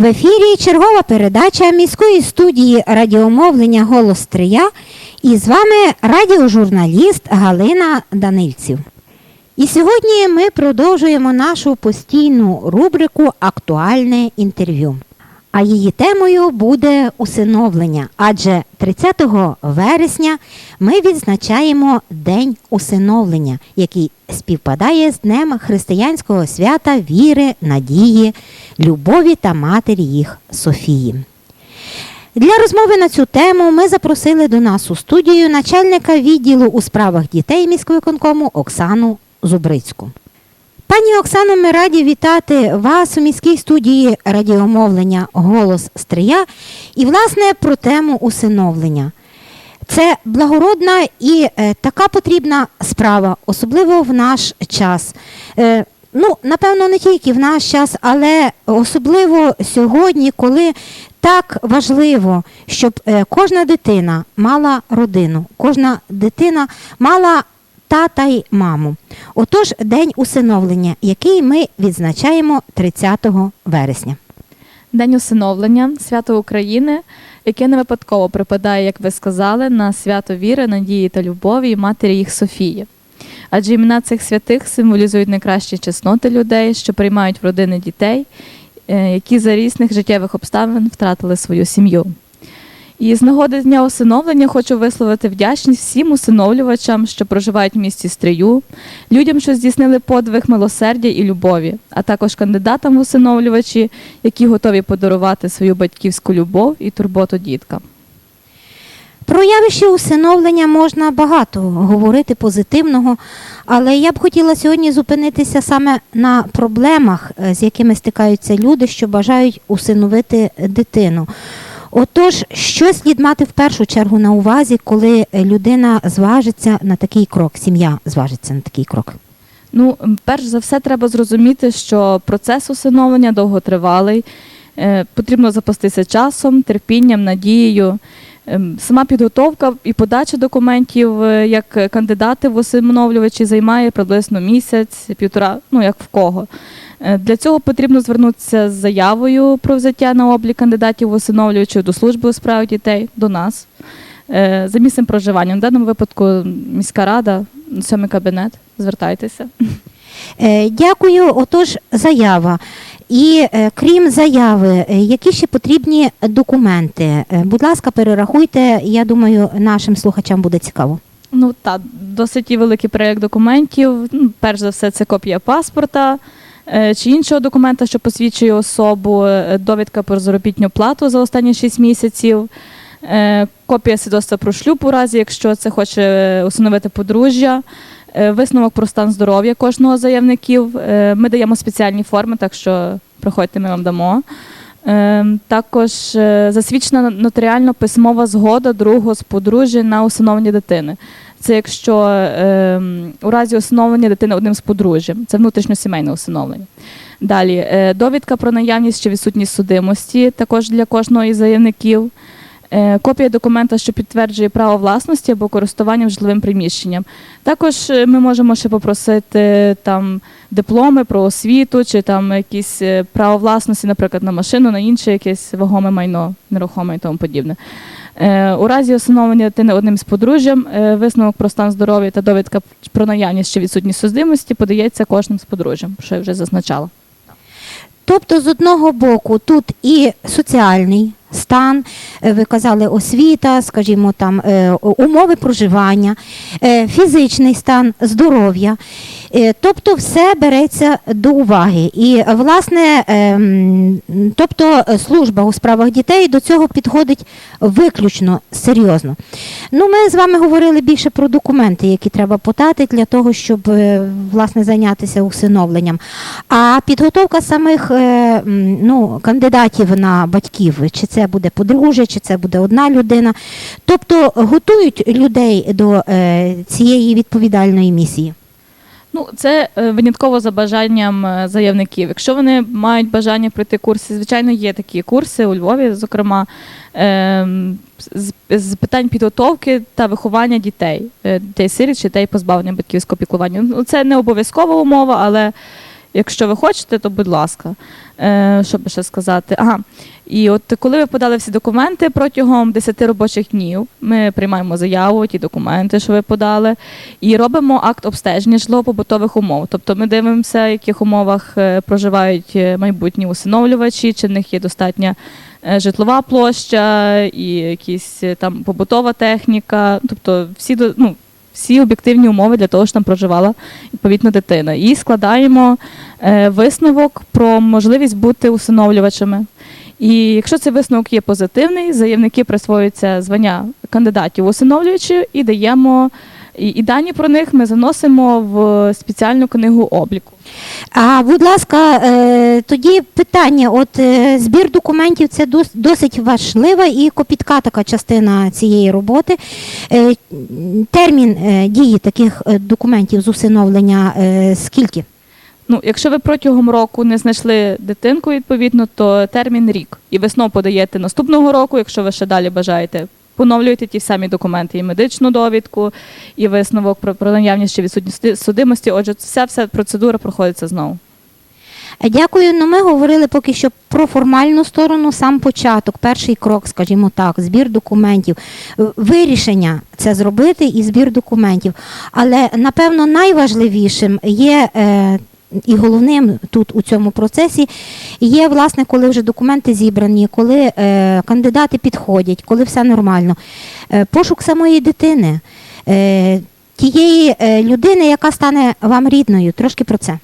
В ефірі чергова передача міської студії радіомовлення Голос Стрия і з вами радіожурналіст Галина Данильців. І сьогодні ми продовжуємо нашу постійну рубрику Актуальне інтерв'ю. А її темою буде усиновлення, адже 30 вересня ми відзначаємо День усиновлення, який співпадає з Днем християнського свята віри, надії, любові та матері їх Софії. Для розмови на цю тему ми запросили до нас у студію начальника відділу у справах дітей міськвиконкому Оксану Зубрицьку. Пані Оксано, ми раді вітати вас у міській студії радіомовлення Голос Стрия і, власне, про тему усиновлення. Це благородна і е, така потрібна справа, особливо в наш час. Ну, напевно, не тільки в наш час, але особливо сьогодні, коли так важливо, щоб е, кожна дитина мала родину, кожна дитина мала тата й маму. Отож, день усиновлення, який ми відзначаємо 30 вересня. День усиновлення свято України, яке не випадково припадає, як ви сказали, на свято віри, надії та любові і матері їх Софії. Адже імена цих святих символізують найкращі чесноти людей, що приймають в родини дітей, е, які за різних життєвих обставин втратили свою сім'ю. І з нагоди дня усиновлення хочу висловити вдячність всім усиновлювачам, що проживають в місті Стрию, людям, що здійснили подвиг милосердя і любові, а також кандидатам в усиновлювачі, які готові подарувати свою батьківську любов і турботу діткам. Про явище усиновлення можна багато говорити позитивного, але я б хотіла сьогодні зупинитися саме на проблемах, е, з якими стикаються люди, що бажають усиновити дитину. Отож, що слід мати в першу чергу на увазі, коли людина зважиться на такий крок, сім'я зважиться на такий крок? Ну, перш за все, треба зрозуміти, що процес усиновлення довготривалий. Е, Потрібно запастися часом, терпінням, надією. Ем, Сама підготовка і подача документів е, як кандидати в усиновлювачі займає приблизно місяць, півтора, ну як в кого. Е, Для цього потрібно звернутися з заявою про взяття на облік кандидатів в усиновлювачів до служби у справах дітей, до нас. Е, За місцем проживання. В даному випадку міська рада, сьомий кабінет. Звертайтеся. Дякую. Отож, заява. І е, крім заяви, е, які ще потрібні документи? Е, Будь ласка, перерахуйте. Я думаю, нашим слухачам буде цікаво. Ну так, досить великий перелік документів. Ну, перш за все, це копія паспорта чи іншого документа, що посвідчує особу, довідка про заробітну плату за останні 6 місяців, копія свідоцтва про шлюб у разі, якщо це хоче усиновити подружжя. Е, Висновок про стан здоров'я кожного заявників. Е, Ми даємо спеціальні форми, так що приходьте, ми вам дамо. Е, Також засвідчена нотаріально письмова згода другого з подружжя на усиновлення дитини. Це якщо у разі усиновлення дитини одним з подружжям, це внутрішньосімейне усиновлення. Далі довідка про наявність чи відсутність судимості, також для кожного із заявників. Е, Копія документа, що підтверджує право власності або користування житловим приміщенням. Також е, ми можемо ще попросити там дипломи про освіту, чи там якісь е, право власності, наприклад, на машину, на інше якесь вагоме майно, нерухоме і тому подібне. У разі усиновлення дитини одним з подружжям висновок про стан здоров'я та довідка про наявність чи відсутність судимості подається кожним з подружжям, що я вже зазначала. Тобто, з одного боку, тут і соціальний стан, е, ви казали освіта, скажімо, там е, умови проживання, е, фізичний стан, здоров'я. Тобто все береться до уваги. І, власне, ем, тобто служба у справах дітей до цього підходить виключно серйозно. Ну, ми з вами говорили більше про документи, які треба подати для того, щоб власне зайнятися усиновленням. А підготовка самих ну, кандидатів на батьків, чи це це буде подружжя, чи це буде одна людина. Тобто готують людей до е, цієї відповідальної місії. Ну, це е, винятково за бажанням е, заявників. Якщо вони мають бажання пройти курси, звичайно, є такі курси у Львові, зокрема, ем, з, питань підготовки та виховання дітей, дітей сиріт, дітей позбавлення батьківського піклування. Ну, це не обов'язкова умова, але якщо ви хочете, то будь ласка. Е, що би ще сказати? Ага. І от коли ви подали всі документи протягом 10 робочих днів, ми приймаємо заяву, ті документи, що ви подали, і робимо акт обстеження житлово-побутових умов. Тобто ми дивимося, в яких умовах е, проживають е, майбутні усиновлювачі, чи в них є достатня е, житлова площа і якісь там побутова техніка, тобто всі ну, всі об'єктивні умови для того, щоб там проживала відповідно дитина. І складаємо е, висновок про можливість бути усиновлювачами. І якщо цей висновок є позитивний, заявники присвоюються звання кандидатів усиновлювачі і даємо. І, і дані про них ми заносимо в спеціальну книгу обліку. А будь ласка, е, тоді питання: от е, збір документів це досить важлива і копітка така частина цієї роботи. Е, Термін дії таких документів з усиновлення скільки? Ну, якщо ви протягом року не знайшли дитинку, відповідно, то термін рік. І весно подаєте наступного року, якщо ви ще далі бажаєте. Поновлюєте ті самі документи, і медичну довідку, і висновок про, про наявність чи відсутність судимості. Отже, вся вся процедура проходиться знову. Е, Дякую. Ну, ми говорили поки що про формальну сторону, сам початок, перший крок, скажімо так, збір документів, Е, вирішення це зробити і збір документів. Але напевно найважливішим є. І головним тут у цьому процесі є, власне, коли вже документи зібрані, коли е, кандидати підходять, коли все нормально. Е, пошук самої дитини, е, тієї е, людини, яка стане вам рідною. Трошки про це.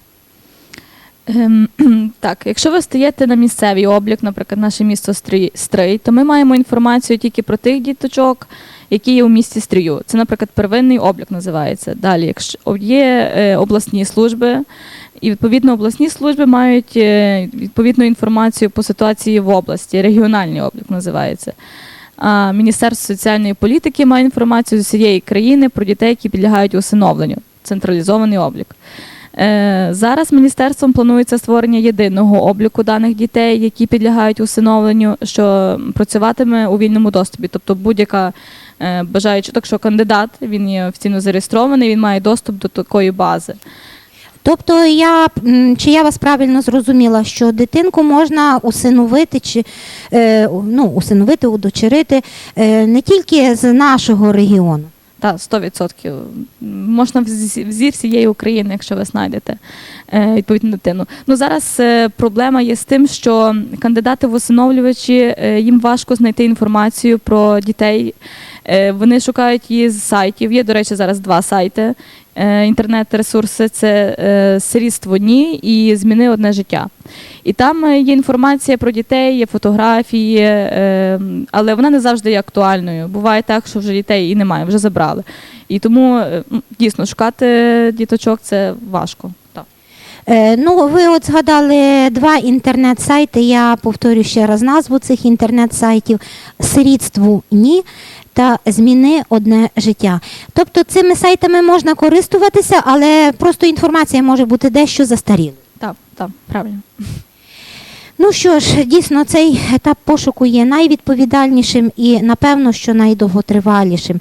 Ем, так, якщо ви стаєте на місцевий облік, наприклад, наше місто Стрий, то ми маємо інформацію тільки про тих діточок, які є у місті Стрию. Це, наприклад, первинний облік називається. Далі, якщо є е, обласні служби, і відповідно обласні служби мають е, відповідну інформацію по ситуації в області, регіональний облік називається. А Міністерство соціальної політики має інформацію з усієї країни про дітей, які підлягають усиновленню. Централізований облік. Е, Зараз міністерством планується створення єдиного обліку даних дітей, які підлягають усиновленню, що працюватиме у вільному доступі. Тобто будь-яка е, бажаюча, так що кандидат він є офіційно зареєстрований, він має доступ до такої бази. Тобто я чи я вас правильно зрозуміла, що дитинку можна усиновити чи е, ну, усиновити, удочерити е, не тільки з нашого регіону. Та 100%. Можна взі взі всієї України, якщо ви знайдете е, відповідну дитину. Ну зараз проблема є з тим, що кандидати в усиновлювачі їм важко знайти інформацію про дітей. Вони шукають її з сайтів. Є, до речі, зараз два сайти. Е, Інтернет-ресурси це е, «Сирітство ні і зміни одне життя. І там е, є інформація про дітей, є фотографії, але вона не завжди є актуальною. Буває так, що вже дітей і немає, вже забрали. І тому дійсно шукати діточок це важко. Ну, ви от згадали два інтернет-сайти. Я повторю ще раз назву цих інтернет-сайтів: Сирітству ні. Та зміни одне життя. Тобто цими сайтами можна користуватися, але просто інформація може бути дещо застарілою. Так, так, правильно. Ну що ж, дійсно, цей етап пошуку є найвідповідальнішим і, напевно, що найдовготривалішим.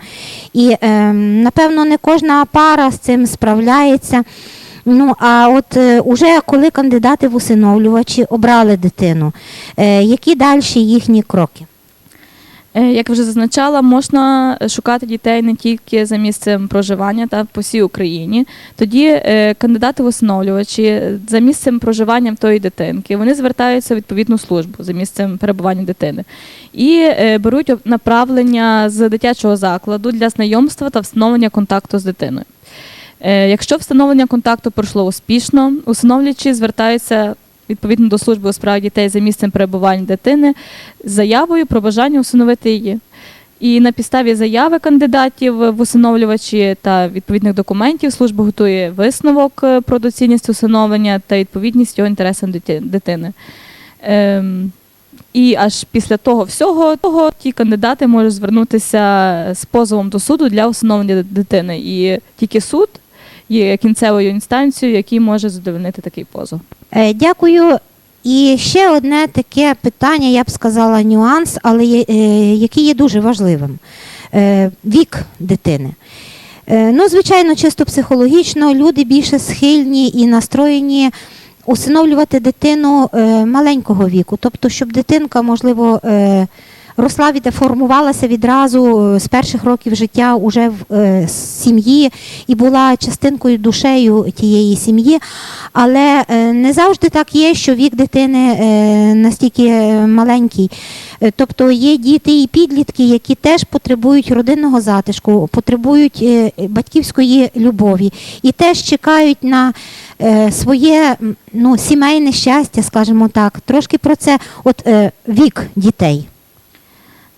І, ем, напевно, не кожна пара з цим справляється. Ну, а от е, уже коли кандидати в усиновлювачі обрали дитину, е, які далі їхні кроки? Е, Як вже зазначала, можна шукати дітей не тільки за місцем проживання та по всій Україні. Тоді е, кандидати в усиновлювачі за місцем проживання тої дитинки вони звертаються в відповідну службу за місцем перебування дитини і е, беруть направлення з дитячого закладу для знайомства та встановлення контакту з дитиною. Якщо встановлення контакту пройшло успішно, усиновлювачі звертаються відповідно до служби у справах дітей за місцем перебування дитини з заявою про бажання усиновити її. І на підставі заяви кандидатів в усиновлювачі та відповідних документів служба готує висновок е, про доцільність усиновлення та відповідність його інтересам дитини. Ем, І аж після того всього того ті кандидати можуть звернутися з позовом до суду для усиновлення дитини. І тільки суд є кінцевою інстанцією, який може задовольнити такий позов. Е, Дякую. І ще одне таке питання, я б сказала, нюанс, але е, який є дуже важливим. Е, Вік дитини. Ну, звичайно, чисто психологічно люди більше схильні і настроєні усиновлювати дитину маленького віку. Тобто, щоб дитинка, можливо, росла формувалася відразу е, з перших років життя уже в е, сім'ї і була частинкою душею тієї сім'ї. Але е, не завжди так є, що вік дитини е, настільки е, маленький. Е, Тобто є діти і підлітки, які теж потребують родинного затишку, потребують е, батьківської любові і теж чекають на е, своє ну, сімейне щастя, скажімо так. Трошки про це, от е, вік дітей.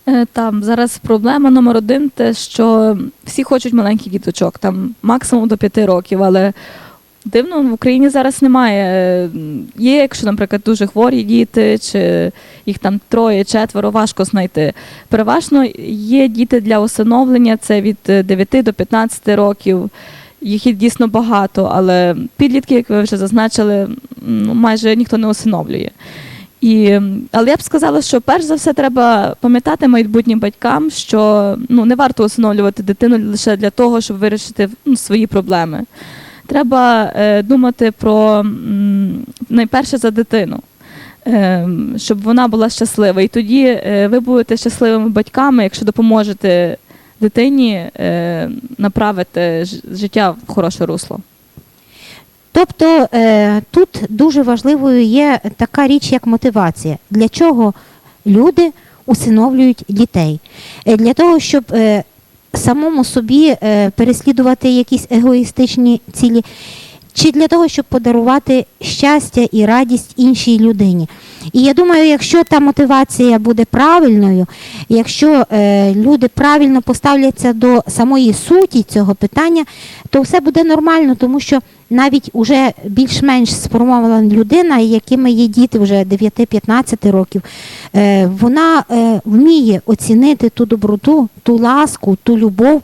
Е, Там зараз проблема номер один, те, що всі хочуть маленьких діточок, там максимум до п'яти років, але дивно, в Україні зараз немає. Е, Є, якщо, наприклад, дуже хворі діти, чи їх там троє, четверо, важко знайти. Переважно є діти для усиновлення, це від е, 9 до 15 років. Їх дійсно багато, але підлітки, як ви вже зазначили, ну, майже ніхто не усиновлює. І, але я б сказала, що перш за все треба пам'ятати майбутнім батькам, що ну, не варто усиновлювати дитину лише для того, щоб вирішити ну, свої проблеми. Треба е, думати про м, найперше за дитину, е, щоб вона була щаслива. І тоді е, ви будете щасливими батьками, якщо допоможете дитині е, направити життя в хороше русло. Тобто е, тут дуже важливою є така річ, як мотивація. Для чого люди усиновлюють дітей? Е, для того, щоб е, самому собі переслідувати якісь егоїстичні цілі, чи для того, щоб подарувати щастя і радість іншій людині. І я думаю, якщо та мотивація буде правильною, якщо е, люди правильно поставляться до самої суті цього питання, то все буде нормально, тому що навіть уже більш-менш сформована людина, якими є діти вже 9-15 років, е, вона е, вміє оцінити ту доброту, ту ласку, ту любов,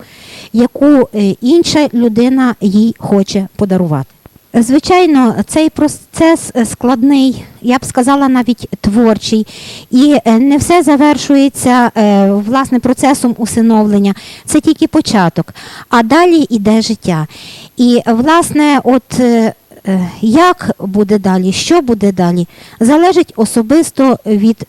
яку е, інша людина їй хоче подарувати. Звичайно, цей процес складний, я б сказала, навіть творчий, і е, не все завершується е, власне процесом усиновлення. Це тільки початок, а далі йде життя. І власне, от е, як буде далі, що буде далі, залежить особисто від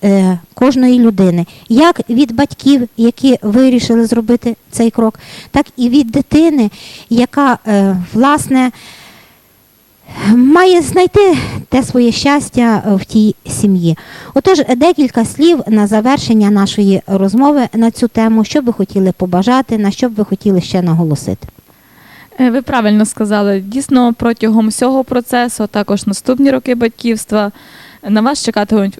кожної людини, як від батьків, які вирішили зробити цей крок, так і від дитини, яка власне має знайти те своє щастя в тій сім'ї. Отож, декілька слів на завершення нашої розмови на цю тему, що би хотіли побажати, на що б ви хотіли ще наголосити. Е, Ви правильно сказали. Дійсно, протягом всього процесу, а також наступні роки батьківства, на вас чекатимуть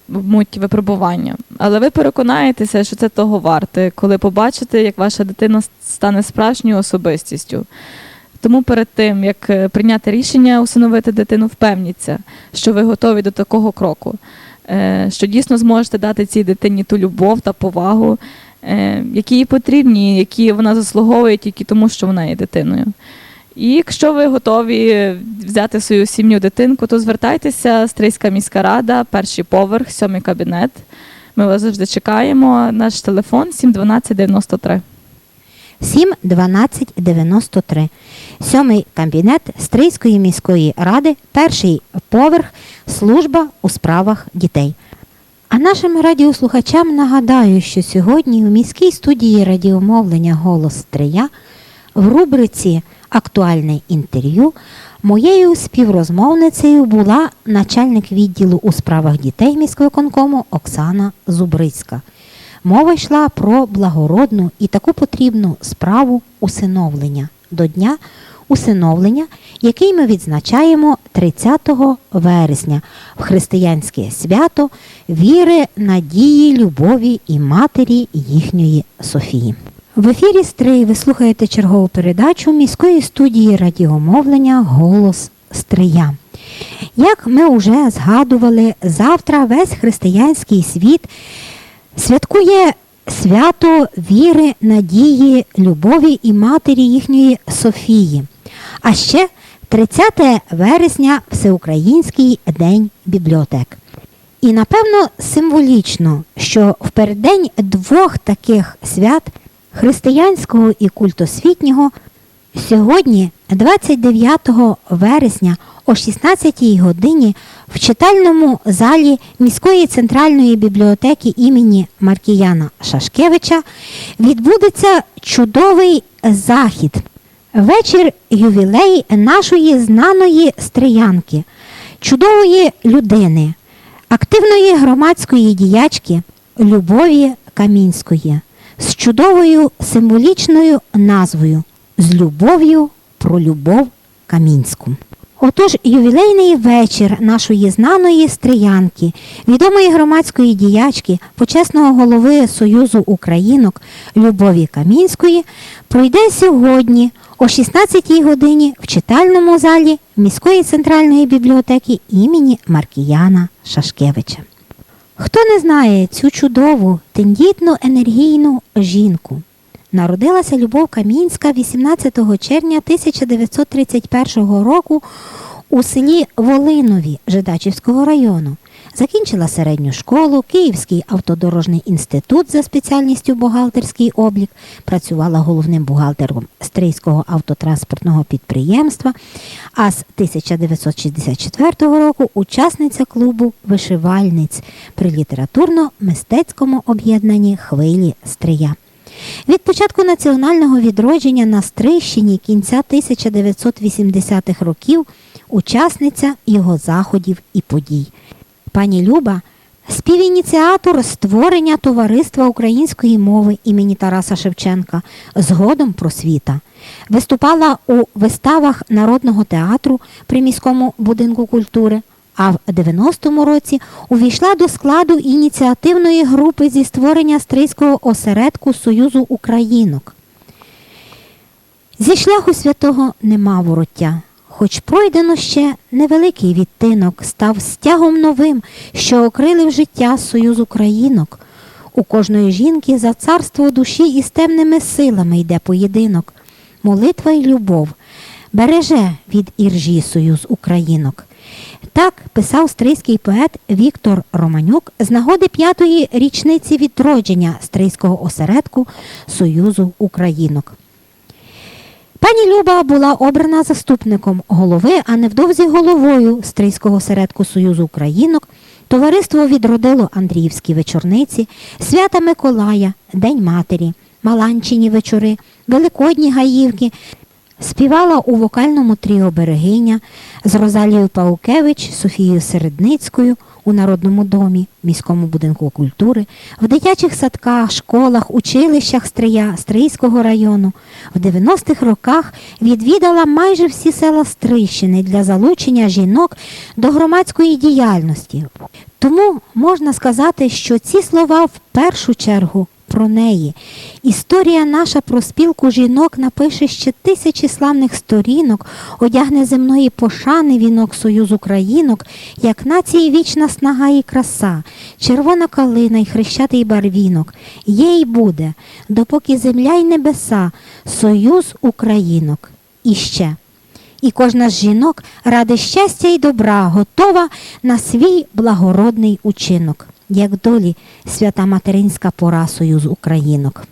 випробування. Але ви переконаєтеся, що це того варте, коли побачите, як ваша дитина стане справжньою особистістю. Тому перед тим, як е, прийняти рішення усиновити дитину, впевніться, що ви готові до такого кроку, е, що дійсно зможете дати цій дитині ту любов та повагу, е, які їй потрібні, які вона заслуговує тільки тому, що вона є дитиною. І якщо ви готові взяти свою сім'ю дитинку, то звертайтеся, Стрийська міська рада, перший поверх, сьомий кабінет. Ми вас завжди чекаємо. Наш телефон 71293. 7 12 93. Сьомий кабінет Стрийської міської ради, перший поверх, служба у справах дітей. А нашим радіослухачам нагадаю, що сьогодні у міській студії радіомовлення Голос Стрия в рубриці Актуальне інтерв'ю моєю співрозмовницею була начальник відділу у справах дітей міськвиконкому Оксана Зубрицька. Мова йшла про благородну і таку потрібну справу усиновлення до дня усиновлення, який ми відзначаємо 30 вересня в християнське свято віри, надії, любові і матері їхньої Софії. В ефірі Стрий ви слухаєте чергову передачу міської студії радіомовлення Голос Стрия. Як ми вже згадували, завтра весь християнський світ святкує свято віри, надії, любові і матері їхньої Софії. А ще 30 вересня Всеукраїнський день бібліотек. І напевно символічно, що в переддень двох таких свят християнського і культосвітнього сьогодні, 29 вересня о 16 годині в читальному залі міської центральної бібліотеки імені Маркіяна Шашкевича відбудеться чудовий захід. Вечір ювілей нашої знаної стріянки, чудової людини, активної громадської діячки Любові Камінської з чудовою символічною назвою з любов'ю про любов Камінську. Отож, ювілейний вечір нашої знаної стріянки, відомої громадської діячки, почесного голови Союзу Українок Любові Камінської, пройде сьогодні о 16-й годині в читальному залі міської центральної бібліотеки імені Маркіяна Шашкевича. Хто не знає цю чудову, тендітну енергійну жінку? Народилася Любов Камінська 18 червня 1931 року у селі Волинові Жидачівського району. Закінчила середню школу, Київський автодорожний інститут за спеціальністю бухгалтерський облік, працювала головним бухгалтером Стрийського автотранспортного підприємства, а з 1964 року учасниця клубу вишивальниць при літературно-мистецькому об'єднанні Хвилі Стрия. Від початку національного відродження на Стрийщині кінця 1980-х років учасниця його заходів і подій. Пані Люба співініціатор створення товариства української мови імені Тараса Шевченка згодом просвіта. Виступала у виставах Народного театру при міському будинку культури. А в 90-му році увійшла до складу ініціативної групи зі створення стрийського осередку Союзу Українок. Зі шляху святого нема вороття, хоч пройдено ще невеликий відтинок, став стягом новим, що окрилив життя Союз Українок. У кожної жінки за царство душі і з темними силами йде поєдинок. Молитва й любов береже від іржі Союз Українок. Так писав стрийський поет Віктор Романюк з нагоди п'ятої річниці відродження стрийського осередку Союзу Українок. Пані Люба була обрана заступником голови, а невдовзі головою Стрийського осередку Союзу Українок. Товариство відродило Андріївські вечорниці, свята Миколая, День Матері, Маланчині вечори, Великодні гаївки. Співала у вокальному тріо Берегиня з Розалією Паукевич, Софією Середницькою у Народному домі, міському будинку культури, в дитячих садках, школах, училищах Стрия, Стрийського району. В 90-х роках відвідала майже всі села Стрийщини для залучення жінок до громадської діяльності. Тому можна сказати, що ці слова в першу чергу про неї. Історія наша про спілку жінок напише ще тисячі славних сторінок, одягне земної пошани вінок Союз Українок, як нації вічна снага і краса, червона калина й хрещатий барвінок. Є й буде, допоки земля й небеса, Союз Українок. І ще. І кожна з жінок ради щастя й добра готова на свій благородний учинок, як долі свята материнська пора Союз Українок.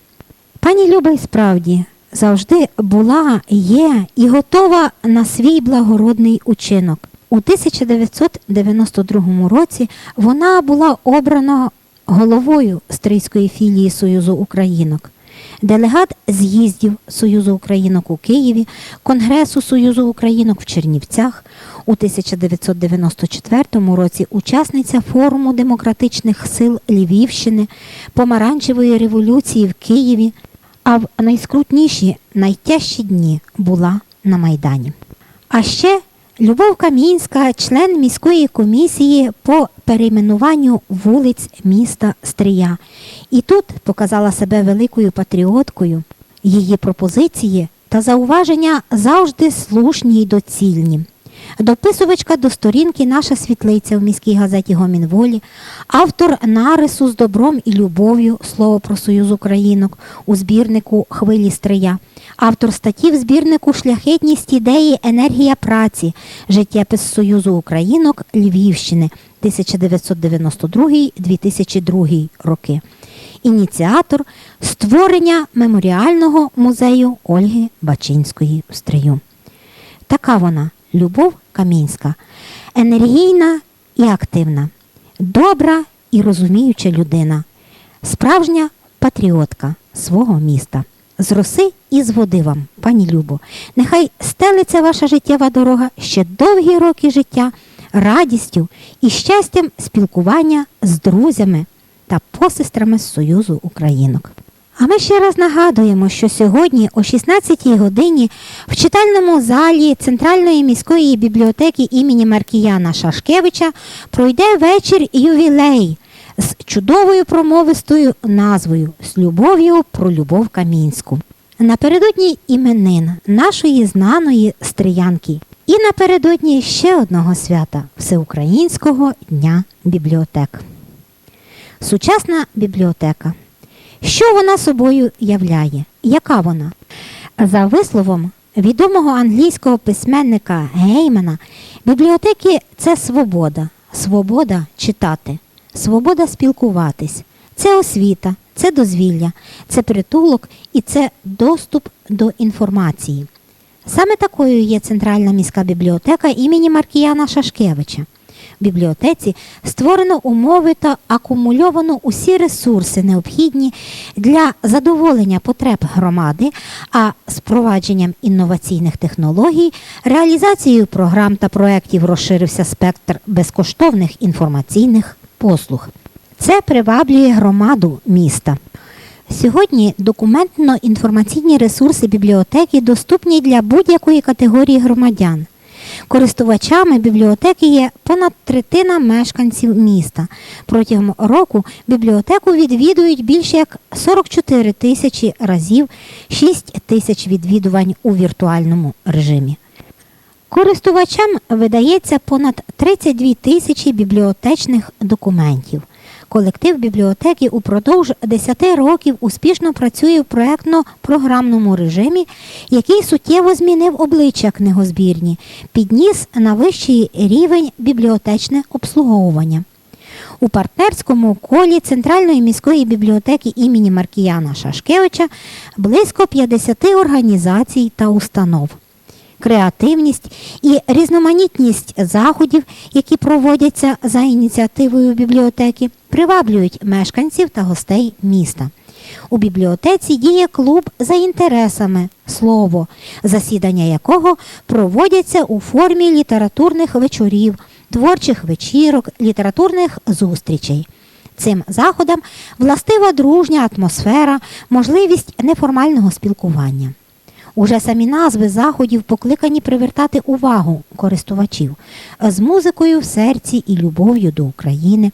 Пані Люба й справді завжди була, є і готова на свій благородний учинок. У 1992 році вона була обрана головою Стрийської філії Союзу Українок. Делегат з'їздів Союзу Українок у Києві, Конгресу Союзу Українок в Чернівцях. У 1994 році учасниця форуму демократичних сил Львівщини, Помаранчевої революції в Києві, а в найскрутніші, найтяжчі дні була на Майдані. А ще Любов Камінська, член міської комісії по перейменуванню вулиць міста Стрия. І тут показала себе великою патріоткою. Її пропозиції та зауваження завжди слушні й доцільні. дописувачка до сторінки Наша світлиця в міській газеті Гомінволі, автор нарису з добром і любов'ю Слово про Союз Українок у збірнику Хвилі Стрия, автор статті в збірнику Шляхетність ідеї, енергія праці, життєпис Союзу Українок Львівщини 1992-2002 роки. Ініціатор створення меморіального музею Ольги Бачинської в Стрию. Така вона Любов Камінська, енергійна і активна, добра і розуміюча людина, справжня патріотка свого міста. З роси і з води вам, пані Любо, нехай стелиться ваша життєва дорога ще довгі роки життя, радістю і щастям спілкування з друзями та посестрами з Союзу Українок. А ми ще раз нагадуємо, що сьогодні о 16-й годині в читальному залі Центральної міської бібліотеки імені Маркіяна Шашкевича пройде вечір ювілей з чудовою промовистою назвою з любов'ю про любов Камінську. Напередодні іменин нашої знаної стріянки і напередодні ще одного свята Всеукраїнського дня бібліотек. Сучасна бібліотека. Що вона собою являє? Яка вона? За висловом відомого англійського письменника Геймана, бібліотеки це свобода, свобода читати, свобода спілкуватись, це освіта, це дозвілля, це притулок і це доступ до інформації. Саме такою є Центральна міська бібліотека імені Маркіяна Шашкевича. Бібліотеці створено умови та акумульовано усі ресурси, необхідні для задоволення потреб громади, а з впровадженням інноваційних технологій, реалізацією програм та проєктів розширився спектр безкоштовних інформаційних послуг. Це приваблює громаду міста. Сьогодні документно-інформаційні ресурси бібліотеки доступні для будь-якої категорії громадян. Користувачами бібліотеки є понад третина мешканців міста. Протягом року бібліотеку відвідують більше як 44 тисячі разів, 6 тисяч відвідувань у віртуальному режимі. Користувачам видається понад 32 тисячі бібліотечних документів. Колектив бібліотеки упродовж 10 років успішно працює в проектно-програмному режимі, який суттєво змінив обличчя книгозбірні, підніс на вищий рівень бібліотечне обслуговування. У партнерському колі Центральної міської бібліотеки імені Маркіяна Шашкевича близько 50 організацій та установ креативність і різноманітність заходів, які проводяться за ініціативою бібліотеки, приваблюють мешканців та гостей міста. У бібліотеці діє клуб за інтересами слово, засідання якого проводяться у формі літературних вечорів, творчих вечірок, літературних зустрічей. Цим заходам властива дружня атмосфера, можливість неформального спілкування. Уже самі назви заходів покликані привертати увагу користувачів з музикою в серці і любов'ю до України.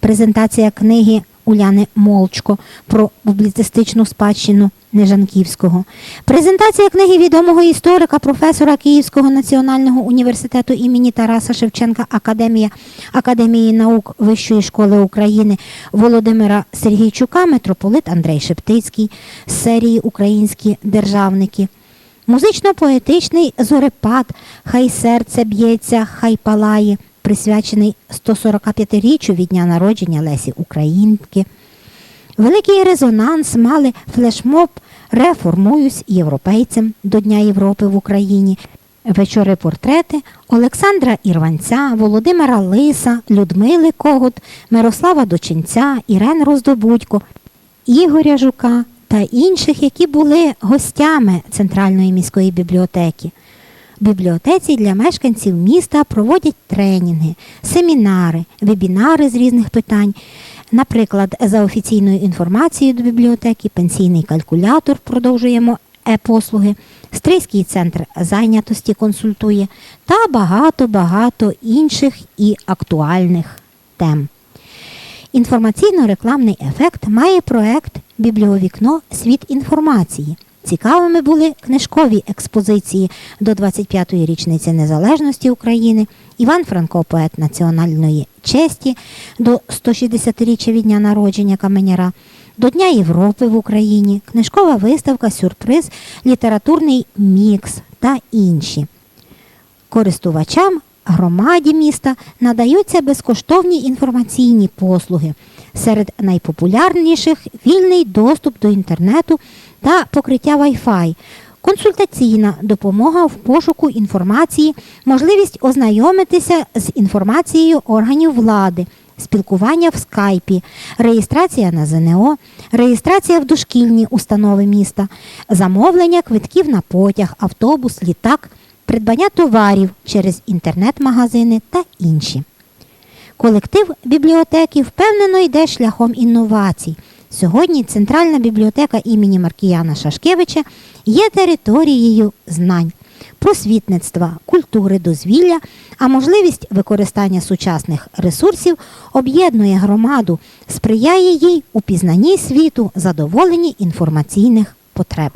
Презентація книги Уляни Молчко про публіцистичну спадщину Нежанківського. Презентація книги відомого історика, професора Київського національного університету імені Тараса Шевченка Академія Академії наук Вищої школи України Володимира Сергійчука, митрополит Андрей Шептицький з серії Українські державники. Музично-поетичний зорепад Хай серце б'ється, хай палає, присвячений 145-річчю від дня народження Лесі Українки. Великий резонанс мали флешмоб Реформуюсь європейцем до Дня Європи в Україні. Вечори портрети Олександра Ірванця, Володимира Лиса, Людмили Когут, Мирослава Дочинця, Ірен Роздобудько, Ігоря Жука та інших, які були гостями Центральної міської бібліотеки. В бібліотеці для мешканців міста проводять тренінги, семінари, вебінари з різних питань. Наприклад, за офіційною інформацією до бібліотеки, пенсійний калькулятор продовжуємо е-послуги, Стрийський центр зайнятості консультує та багато-багато інших і актуальних тем. Інформаційно-рекламний ефект має проект Бібліовікно Світ інформації, Цікавими були книжкові експозиції до 25-ї річниці незалежності України, Іван Франко, поет національної честі до 160-річчя від дня народження Каменяра, до Дня Європи в Україні, книжкова виставка, сюрприз, літературний мікс та інші. Користувачам громаді міста надаються безкоштовні інформаційні послуги. Серед найпопулярніших вільний доступ до інтернету та покриття Wi-Fi, консультаційна допомога в пошуку інформації, можливість ознайомитися з інформацією органів влади, спілкування в скайпі, реєстрація на ЗНО, реєстрація в дошкільні установи міста, замовлення квитків на потяг, автобус, літак, придбання товарів через інтернет-магазини та інші. Колектив бібліотеки впевнено йде шляхом інновацій. Сьогодні Центральна бібліотека імені Маркіяна Шашкевича є територією знань, просвітництва, культури, дозвілля, а можливість використання сучасних ресурсів об'єднує громаду, сприяє їй у пізнанні світу, задоволенні інформаційних потреб.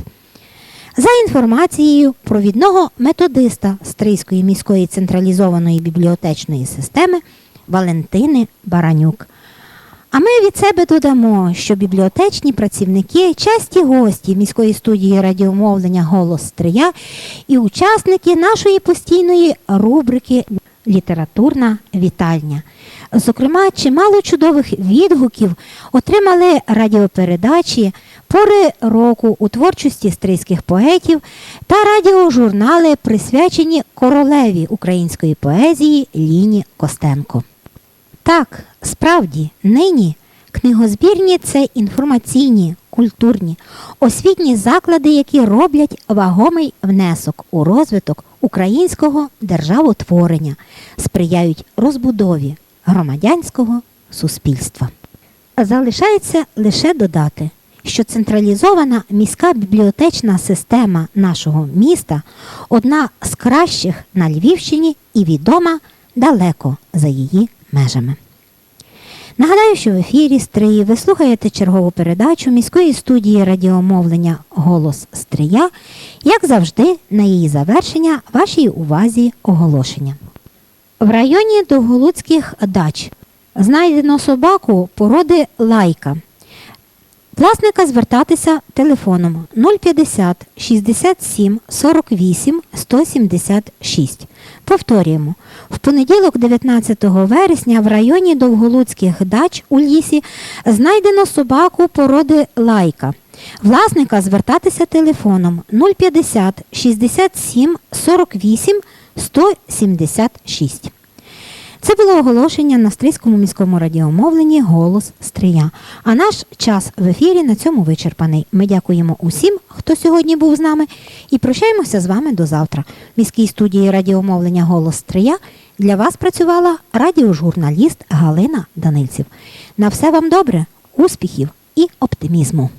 За інформацією провідного методиста Стрийської міської централізованої бібліотечної системи Валентини Баранюк. А ми від себе додамо, що бібліотечні працівники часті гості міської студії радіомовлення Голос Стрия і учасники нашої постійної рубрики Літературна вітальня. Зокрема, чимало чудових відгуків отримали радіопередачі пори року у творчості стрийських поетів та радіожурнали, присвячені королеві української поезії Ліні Костенко. Так, справді, нині книгозбірні це інформаційні, культурні, освітні заклади, які роблять вагомий внесок у розвиток українського державотворення, сприяють розбудові громадянського суспільства. Залишається лише додати, що централізована міська бібліотечна система нашого міста одна з кращих на Львівщині і відома далеко за її межами. Нагадаю, що в ефірі Стрії ви слухаєте чергову передачу міської студії радіомовлення Голос Стрия. Як завжди, на її завершення вашій увазі оголошення. В районі Довголуцьких дач знайдено собаку породи лайка. Власника звертатися телефоном 050 67 48 176. Повторюємо, в понеділок, 19 вересня, в районі Довголуцьких дач у лісі знайдено собаку породи лайка. Власника звертатися телефоном 050 67 48 176. Це було оголошення на Стрийському міському радіомовленні Голос Стрия. А наш час в ефірі на цьому вичерпаний. Ми дякуємо усім, хто сьогодні був з нами, і прощаємося з вами до завтра. В міській студії радіомовлення Голос Стрия для вас працювала радіожурналіст Галина Данильців. На все вам добре, успіхів і оптимізму!